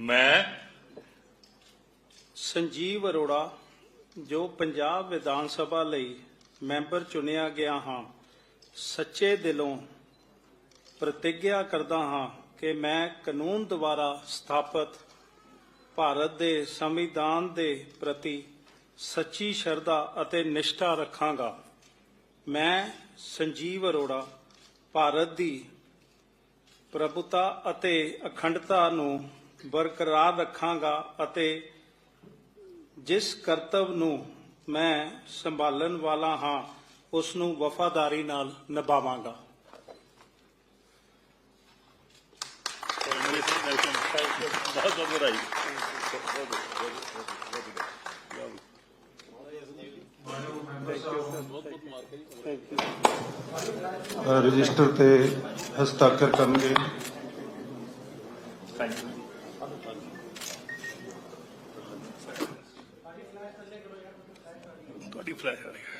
ਮੈਂ ਸੰਜੀਵ ਅਰੋੜਾ, ਜੋ ਪੰਜਾਬ ਵਿਧਾਨ ਸਭਾ ਲਈ ਮੈਂਬਰ ਚੁਣਿਆ ਗਿਆ ਹਾਂ, ਸੱਚੇ ਦਿਲੋਂ ਪ੍ਰਤੀਗਿਆ ਕਰਦਾ ਹਾਂ ਕਿ ਮੈਂ ਕਾਨੂੰਨ ਦੁਆਰਾ ਸਥਾਪਿਤ ਭਾਰਤ ਦੇ ਸੰਵਿਧਾਨ ਦੇ ਪ੍ਰਤੀ ਸੱਚੀ ਸ਼ਰਧਾ ਅਤੇ ਨਿਸ਼ਠਾ ਰੱਖਾਂਗਾ। ਮੈਂ ਸੰਜੀਵ ਅਰੋੜਾ, ਭਾਰਤ ਦੀ ਪ੍ਰਭੁਤਾ ਅਤੇ ਅਖੰਡਤਾ ਨੂੰ ਬਰਕਰਾਰ ਰੱਖਾਂਗਾ ਅਤੇ ਜਿਸ ਕਰਤੱਵ ਨੂੰ ਮੈਂ ਸੰਭਾਲਣ ਵਾਲਾ ਹਾਂ ਉਸ ਨੂੰ ਵਫਾਦਾਰੀ ਨਾਲ ਨਿਭਾਵਾਂਗਾ। ਬਹੁਤ ਬਹੁਤ ਵਧਾਈ ਰਜਿਸਟਰ ਤੇ ਹਸਤਾਖਰ ਕਰਨਗੇ। ਥੈਂਕ ਯੂ ਤੁਹਾਡੀ ਫਲੈਸ਼ ਆ ਰਹੀ ਹੈ।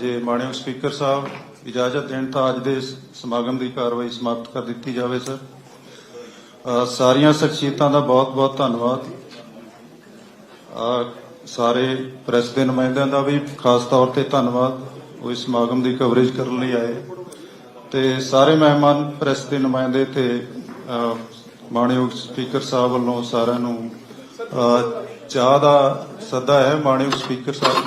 ਜੇ ਮਾਣਯੋਗ ਸਪੀਕਰ ਸਾਹਿਬ, ਇਜਾਜ਼ਤ ਦੇਣ ਤਾਂ ਅੱਜ ਦੇ ਸਮਾਗਮ ਦੀ ਕਾਰਵਾਈ ਸਮਾਪਤ ਕਰ ਦਿੱਤੀ ਜਾਵੇ, ਸਰ। ਸਾਰੀਆਂ ਸ਼ਖਸੀਅਤਾਂ ਦਾ ਬਹੁਤ-ਬਹੁਤ ਧੰਨਵਾਦ। ਸਾਰੇ ਪ੍ਰੈਸ ਦੇ ਨੁਮਾਇੰਦਿਆਂ ਦਾ ਵੀ ਖਾਸ ਤੌਰ ਤੇ ਧੰਨਵਾਦ, ਉਹ ਇਸ ਸਮਾਗਮ ਦੀ ਕਵਰੇਜ ਕਰਨ ਲਈ ਆਏ। ਤੇ ਸਾਰੇ ਮਹਿਮਾਨ ਪ੍ਰੈਸ ਦੇ ਨੁਮਾਇੰਦੇ ਤੇ ਮਾਣਯੋਗ ਸਪੀਕਰ ਸਾਹਿਬ ਵੱਲੋਂ ਸਾਰਿਆਂ ਨੂੰ ਚਾਹ ਦਾ ਸੱਦਾ ਹੈ ਮਾਣਯੋਗ ਸਪੀਕਰ ਸਾਹਿਬ।